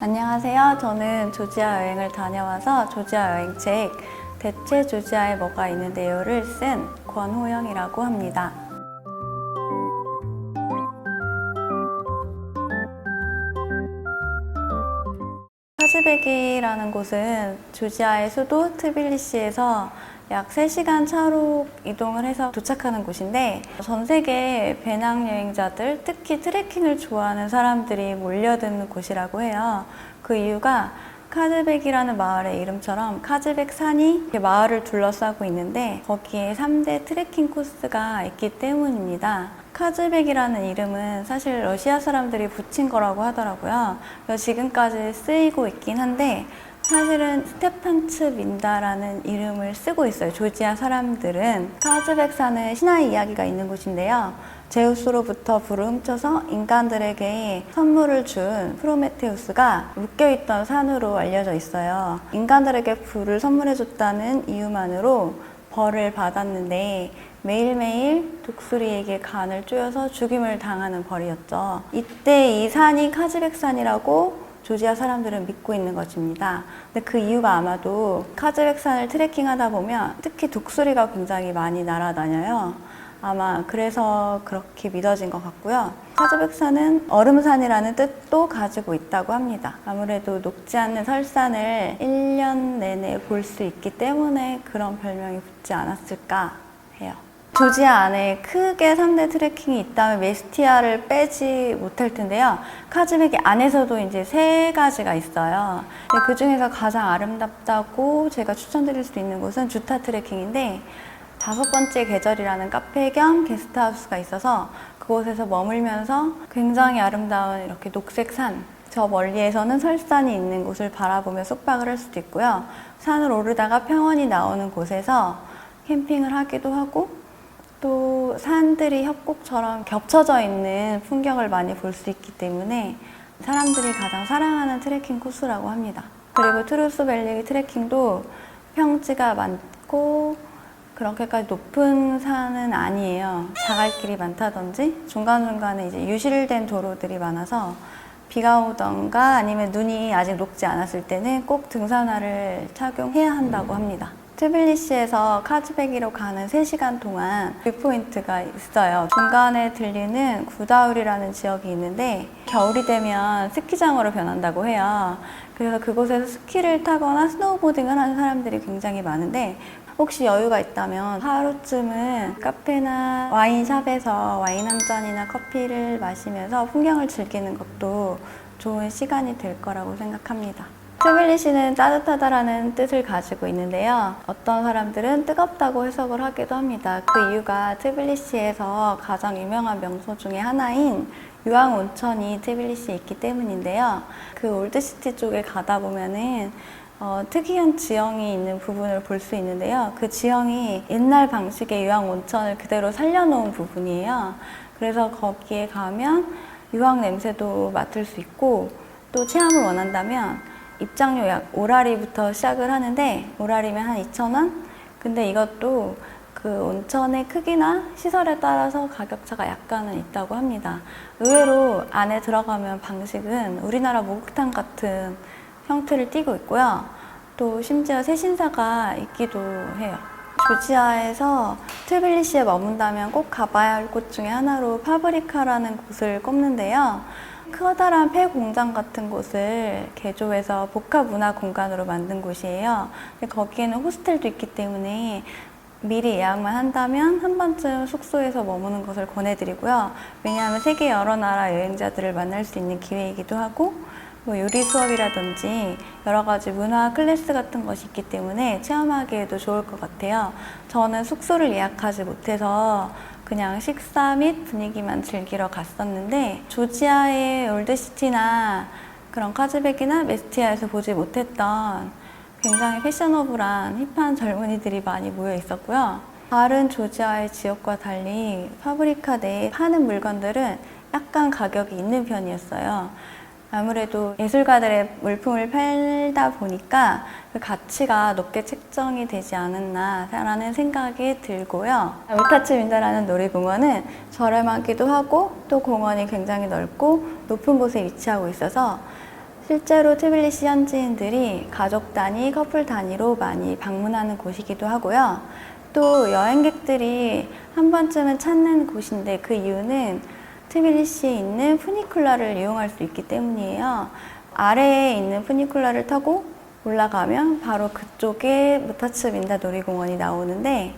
안녕하세요. 저는 조지아 여행을 다녀와서 조지아 여행 책 대체 조지아에 뭐가 있는데요를 쓴 권호영이라고 합니다. 카즈베기라는 곳은 조지아의 수도 트빌리시에서 약 3시간 차로 이동을 해서 도착하는 곳인데 전 세계 배낭 여행자들, 특히 트레킹을 좋아하는 사람들이 몰려드는 곳이라고 해요. 그 이유가 카즈벡이라는 마을의 이름처럼 카즈벡 산이 마을을 둘러싸고 있는데 거기에 3대 트레킹 코스가 있기 때문입니다. 카즈벡이라는 이름은 사실 러시아 사람들이 붙인 거라고 하더라고요. 지금까지 쓰이고 있긴 한데 사실은 스테판츠 민다라는 이름을 쓰고 있어요. 조지아 사람들은 카즈벡 산은 신화의 이야기가 있는 곳인데요. 제우스로부터 불을 훔쳐서 인간들에게 선물을 준 프로메테우스가 묶여있던 산으로 알려져 있어요. 인간들에게 불을 선물해줬다는 이유만으로 벌을 받았는데 매일매일 독수리에게 간을 쪼여서 죽임을 당하는 벌이었죠. 이때 이 산이 카즈벡산이라고 조지아 사람들은 믿고 있는 것입니다. 근데 그 이유가 아마도 카즈벡산을 트레킹하다 보면 특히 독수리가 굉장히 많이 날아다녀요. 아마 그래서 그렇게 믿어진 것 같고요. 카즈벡산은 얼음산이라는 뜻도 가지고 있다고 합니다. 아무래도 녹지 않는 설산을 1년 내내 볼 수 있기 때문에 그런 별명이 붙지 않았을까 해요. 조지아 안에 크게 3대 트레킹이 있다면 메스티아를 빼지 못할 텐데요. 카즈벡 안에서도 이제 세 가지가 있어요. 그 중에서 가장 아름답다고 제가 추천드릴 수 있는 곳은 주타 트레킹인데 다섯 번째 계절이라는 카페 겸 게스트하우스가 있어서 그곳에서 머물면서 굉장히 아름다운 이렇게 녹색 산, 저 멀리에서는 설산이 있는 곳을 바라보며 숙박을 할 수도 있고요. 산을 오르다가 평원이 나오는 곳에서 캠핑을 하기도 하고 또 산들이 협곡처럼 겹쳐져 있는 풍경을 많이 볼 수 있기 때문에 사람들이 가장 사랑하는 트레킹 코스라고 합니다. 그리고 트루스밸리 트레킹도 평지가 많고 그렇게까지 높은 산은 아니에요. 자갈길이 많다든지 중간중간에 이제 유실된 도로들이 많아서 비가 오던가 아니면 눈이 아직 녹지 않았을 때는 꼭 등산화를 착용해야 한다고 합니다. 트빌리시에서 카즈베기로 가는 3시간 동안 뷰포인트가 있어요. 중간에 들리는 구다울이라는 지역이 있는데 겨울이 되면 스키장으로 변한다고 해요. 그래서 그곳에서 스키를 타거나 스노우보딩을 하는 사람들이 굉장히 많은데 혹시 여유가 있다면 하루쯤은 카페나 와인샵에서 와인 한 잔이나 커피를 마시면서 풍경을 즐기는 것도 좋은 시간이 될 거라고 생각합니다. 트빌리시는 따뜻하다라는 뜻을 가지고 있는데요. 어떤 사람들은 뜨겁다고 해석을 하기도 합니다. 그 이유가 트빌리시에서 가장 유명한 명소 중에 하나인 유황 온천이 트빌리시에 있기 때문인데요. 그 올드시티 쪽에 가다 보면은 어, 특이한 지형이 있는 부분을 볼 수 있는데요. 그 지형이 옛날 방식의 유황 온천을 그대로 살려놓은 부분이에요. 그래서 거기에 가면 유황 냄새도 맡을 수 있고 또 체험을 원한다면 입장료 약 오라리부터 시작을 하는데 오라리면 한 2,000원? 근데 이것도 그 온천의 크기나 시설에 따라서 가격차가 약간은 있다고 합니다. 의외로 안에 들어가면 방식은 우리나라 목욕탕 같은 형태를 띠고 있고요. 또 심지어 세신사가 있기도 해요. 조지아에서 트빌리시에 머문다면 꼭 가봐야 할 곳 중에 하나로 파브리카라는 곳을 꼽는데요. 커다란 폐 공장 같은 곳을 개조해서 복합 문화 공간으로 만든 곳이에요. 거기에는 호스텔도 있기 때문에 미리 예약만 한다면 한 번쯤 숙소에서 머무는 것을 권해드리고요. 왜냐하면 세계 여러 나라 여행자들을 만날 수 있는 기회이기도 하고 뭐 요리 수업이라든지 여러 가지 문화 클래스 같은 것이 있기 때문에 체험하기에도 좋을 것 같아요. 저는 숙소를 예약하지 못해서 그냥 식사 및 분위기만 즐기러 갔었는데 조지아의 올드시티나 그런 카즈벡이나 메스티아에서 보지 못했던 굉장히 패셔너블한 힙한 젊은이들이 많이 모여 있었고요. 다른 조지아의 지역과 달리 파브리카 내에 파는 물건들은 약간 가격이 있는 편이었어요. 아무래도 예술가들의 물품을 팔다 보니까 그 가치가 높게 책정이 되지 않았나라는 생각이 들고요. 울타츠 윈다라는 놀이공원은 저렴하기도 하고 또 공원이 굉장히 넓고 높은 곳에 위치하고 있어서 실제로 트빌리시 현지인들이 가족 단위, 커플 단위로 많이 방문하는 곳이기도 하고요. 또 여행객들이 한 번쯤은 찾는 곳인데 그 이유는 트빌리시에 있는 푸니쿨라를 이용할 수 있기 때문이에요. 아래에 있는 푸니쿨라를 타고 올라가면 바로 그쪽에 무타츠 민다 놀이공원이 나오는데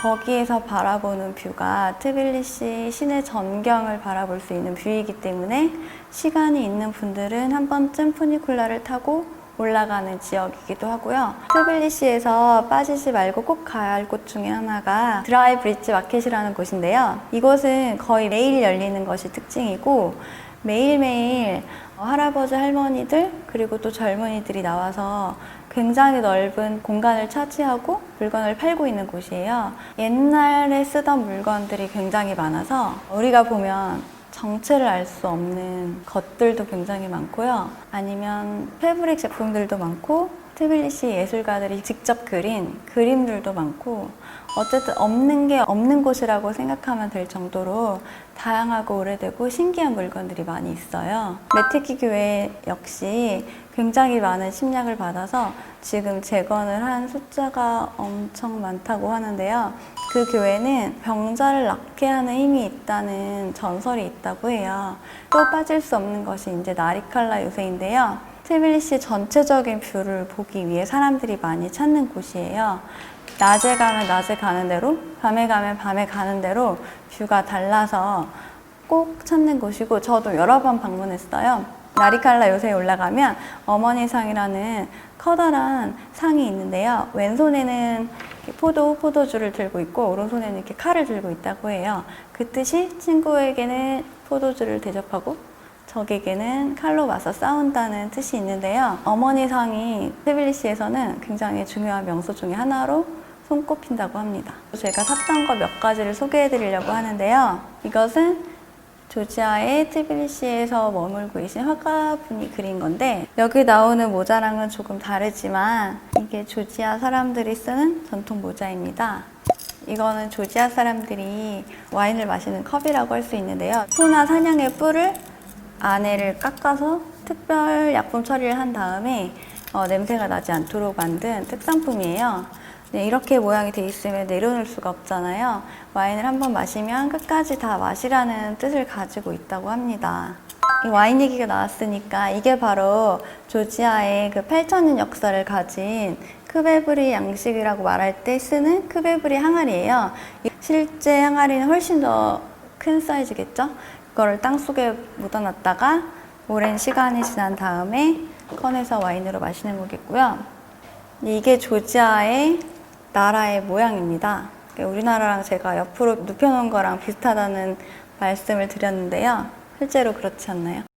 거기에서 바라보는 뷰가 트빌리시 시내 전경을 바라볼 수 있는 뷰이기 때문에 시간이 있는 분들은 한 번쯤 푸니쿨라를 타고 올라가는 지역이기도 하고요. 트빌리시에서 빠지지 말고 꼭 가야 할 곳 중에 하나가 드라이 브릿지 마켓이라는 곳인데요. 이곳은 거의 매일 열리는 것이 특징이고 매일매일 할아버지 할머니들 그리고 또 젊은이들이 나와서 굉장히 넓은 공간을 차지하고 물건을 팔고 있는 곳이에요. 옛날에 쓰던 물건들이 굉장히 많아서 우리가 보면 정체를 알 수 없는 것들도 굉장히 많고요. 아니면 패브릭 제품들도 많고 트빌리시 예술가들이 직접 그린 그림들도 많고 어쨌든 없는 게 없는 곳이라고 생각하면 될 정도로 다양하고 오래되고 신기한 물건들이 많이 있어요. 메티키 교회 역시 굉장히 많은 침략을 받아서 지금 재건을 한 숫자가 엄청 많다고 하는데요. 그 교회는 병자를 낫게 하는 힘이 있다는 전설이 있다고 해요. 또 빠질 수 없는 것이 이제 나리칼라 요새인데 요. 트빌리시 전체적인 뷰를 보기 위해 사람들이 많이 찾는 곳이에요. 낮에 가면 낮에 가는 대로, 밤에 가면 밤에 가는 대로 뷰가 달라서 꼭 찾는 곳이고 저도 여러 번 방문했어요. 나리칼라 요새에 올라가면 어머니 상이라는 커다란 상이 있는데요. 왼손에는 포도, 포도주를 들고 있고 오른손에는 이렇게 칼을 들고 있다고 해요. 그 뜻이 친구에게는 포도주를 대접하고 적에게는 칼로 맞서 싸운다는 뜻이 있는데요. 어머니 상이 트빌리시에서는 굉장히 중요한 명소 중에 하나로 손꼽힌다고 합니다. 제가 샀던 거 몇 가지를 소개해 드리려고 하는데요. 이것은 조지아의 트빌리시에서 머물고 계신 화가분이 그린 건데 여기 나오는 모자랑은 조금 다르지만 이게 조지아 사람들이 쓰는 전통 모자입니다. 이거는 조지아 사람들이 와인을 마시는 컵이라고 할 수 있는데요. 소나 사냥의 뿔을 안에를 깎아서 특별 약품 처리를 한 다음에 어, 냄새가 나지 않도록 만든 특산품이에요. 네, 이렇게 모양이 돼 있으면 내려놓을 수가 없잖아요. 와인을 한번 마시면 끝까지 다 마시라는 뜻을 가지고 있다고 합니다. 이 와인 얘기가 나왔으니까 이게 바로 조지아의 그 8천년 역사를 가진 크베브리 양식이라고 말할 때 쓰는 크베브리 항아리예요. 실제 항아리는 훨씬 더 큰 사이즈겠죠? 그거를 땅 속에 묻어놨다가 오랜 시간이 지난 다음에 꺼내서 와인으로 마시는 거겠고요. 이게 조지아의 나라의 모양입니다. 우리나라랑 제가 옆으로 눕혀놓은 거랑 비슷하다는 말씀을 드렸는데요. 실제로 그렇지 않나요?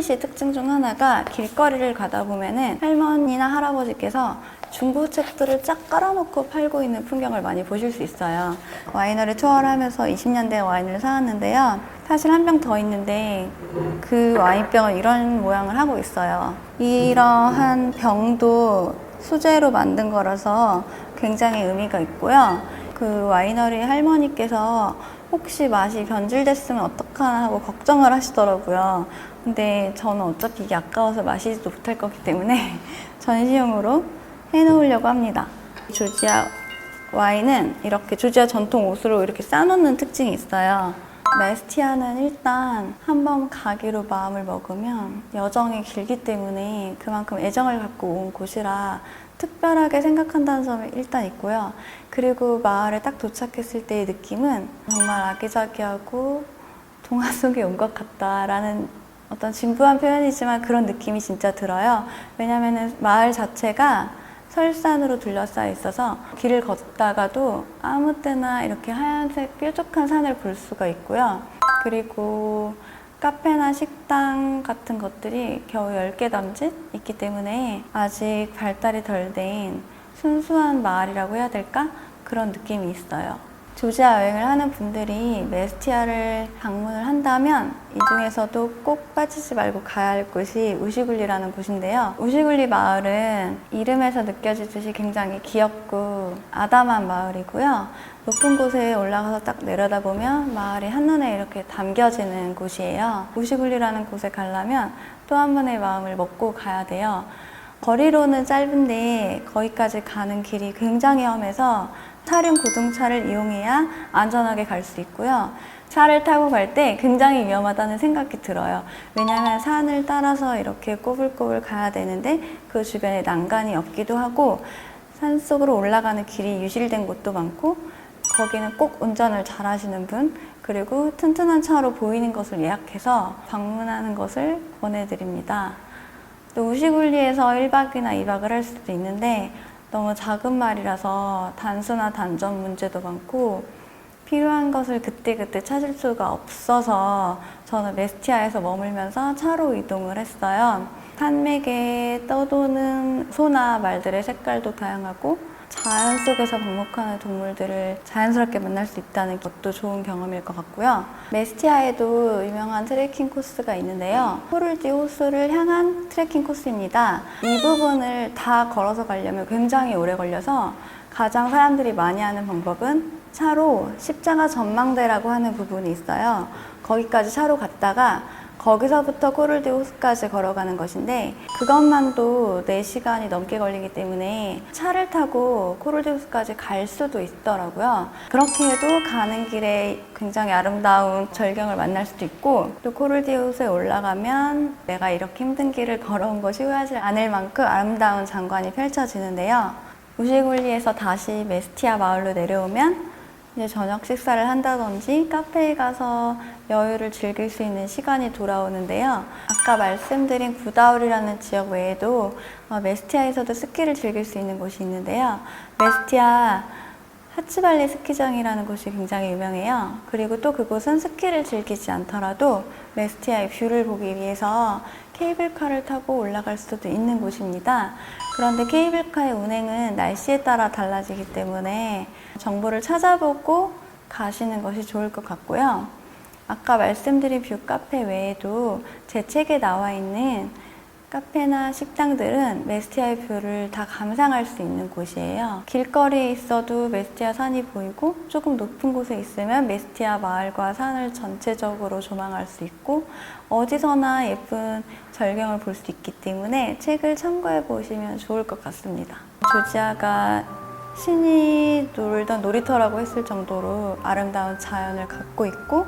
트빌리시 특징 중 하나가 길거리를 가다 보면은 할머니나 할아버지께서 중고 책들을 쫙 깔아놓고 팔고 있는 풍경을 많이 보실 수 있어요. 와이너리 투어를 하면서 20년 된 와인을 사왔는데요. 사실 한 병 더 있는데 그 와인병은 이런 모양을 하고 있어요. 이러한 병도 수제로 만든 거라서 굉장히 의미가 있고요. 그 와이너리 할머니께서 혹시 맛이 변질됐으면 어떡하나 하고 걱정을 하시더라고요. 근데 저는 어차피 이게 아까워서 마시지도 못할 거기 때문에 전시용으로 해놓으려고 합니다. 조지아 와인은 이렇게 조지아 전통 옷으로 이렇게 싸놓는 특징이 있어요. 메스티아는 일단 한 번 가기로 마음을 먹으면 여정이 길기 때문에 그만큼 애정을 갖고 온 곳이라 특별하게 생각한다는 점이 일단 있고요. 그리고 마을에 딱 도착했을 때의 느낌은 정말 아기자기하고 동화 속에 온 것 같다라는 어떤 진부한 표현이지만 그런 느낌이 진짜 들어요. 왜냐면은 마을 자체가 설산으로 둘러싸여 있어서 길을 걷다가도 아무 때나 이렇게 하얀색 뾰족한 산을 볼 수가 있고요. 그리고 카페나 식당 같은 것들이 겨우 10개 남짓 있기 때문에 아직 발달이 덜 된 순수한 마을이라고 해야 될까? 그런 느낌이 있어요. 조지아 여행을 하는 분들이 메스티아를 방문을 한다면 이 중에서도 꼭 빠지지 말고 가야 할 곳이 우시굴리라는 곳인데요. 우시굴리 마을은 이름에서 느껴지듯이 굉장히 귀엽고 아담한 마을이고요. 높은 곳에 올라가서 딱 내려다보면 마을이 한눈에 이렇게 담겨지는 곳이에요. 우시굴리라는 곳에 가려면 또 한 번의 마음을 먹고 가야 돼요. 거리로는 짧은데 거기까지 가는 길이 굉장히 험해서 차륜 구동차를 이용해야 안전하게 갈 수 있고요. 차를 타고 갈 때 굉장히 위험하다는 생각이 들어요. 왜냐하면 산을 따라서 이렇게 꼬불꼬불 가야 되는데 그 주변에 난간이 없기도 하고 산 속으로 올라가는 길이 유실된 곳도 많고 거기는 꼭 운전을 잘 하시는 분 그리고 튼튼한 차로 보이는 것을 예약해서 방문하는 것을 권해드립니다. 또 우시굴리에서 1박이나 2박을 할 수도 있는데 너무 작은 말이라서 단수나 단점 문제도 많고 필요한 것을 그때그때 찾을 수가 없어서 저는 메스티아에서 머물면서 차로 이동을 했어요. 산맥에 떠도는 소나 말들의 색깔도 다양하고 자연 속에서 방목하는 동물들을 자연스럽게 만날 수 있다는 것도 좋은 경험일 것 같고요. 메스티아에도 유명한 트레킹 코스가 있는데요. 포를디 호수를 향한 트레킹 코스입니다. 이 부분을 다 걸어서 가려면 굉장히 오래 걸려서 가장 사람들이 많이 하는 방법은 차로 십자가 전망대라고 하는 부분이 있어요. 거기까지 차로 갔다가 거기서부터 코를디 호수까지 걸어가는 것인데 그것만도 4시간이 넘게 걸리기 때문에 차를 타고 코를디 호수까지 갈 수도 있더라고요. 그렇게 해도 가는 길에 굉장히 아름다운 절경을 만날 수도 있고 또 코를디 호수에 올라가면 내가 이렇게 힘든 길을 걸어온 것이 후회하지 않을 만큼 아름다운 장관이 펼쳐지는데요. 우시굴리에서 다시 메스티아 마을로 내려오면 이제 저녁 식사를 한다든지 카페에 가서 여유를 즐길 수 있는 시간이 돌아오는데요. 아까 말씀드린 구다울이라는 지역 외에도 어, 메스티아에서도 스키를 즐길 수 있는 곳이 있는데요. 메스티아 하츠발리 스키장이라는 곳이 굉장히 유명해요. 그리고 또 그곳은 스키를 즐기지 않더라도 메스티아의 뷰를 보기 위해서 케이블카를 타고 올라갈 수도 있는 곳입니다. 그런데 케이블카의 운행은 날씨에 따라 달라지기 때문에 정보를 찾아보고 가시는 것이 좋을 것 같고요. 아까 말씀드린 뷰 카페 외에도 제 책에 나와 있는 카페나 식당들은 메스티아의 뷰를 다 감상할 수 있는 곳이에요. 길거리에 있어도 메스티아 산이 보이고 조금 높은 곳에 있으면 메스티아 마을과 산을 전체적으로 조망할 수 있고 어디서나 예쁜 절경을 볼 수 있기 때문에 책을 참고해 보시면 좋을 것 같습니다. 조지아가 신이 놀던 놀이터라고 했을 정도로 아름다운 자연을 갖고 있고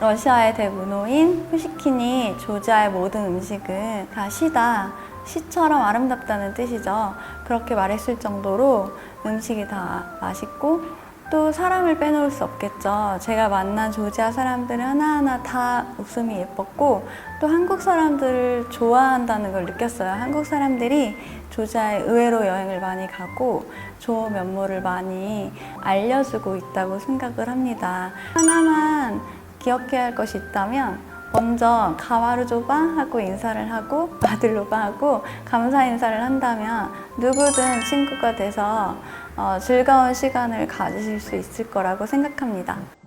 러시아의 대문호인 푸시킨이 조지아의 모든 음식은 다 시다. 시처럼 아름답다는 뜻이죠. 그렇게 말했을 정도로 음식이 다 맛있고 또 사람을 빼놓을 수 없겠죠. 제가 만난 조지아 사람들은 하나하나 다 웃음이 예뻤고 또 한국 사람들을 좋아한다는 걸 느꼈어요. 한국 사람들이 조지아에 의외로 여행을 많이 가고 좋은 면모를 많이 알려주고 있다고 생각을 합니다. 하나만 기억해야 할 것이 있다면 먼저 가마루조바 하고 인사를 하고 마들로바 하고 감사 인사를 한다면 누구든 친구가 돼서 어, 즐거운 시간을 가지실 수 있을 거라고 생각합니다.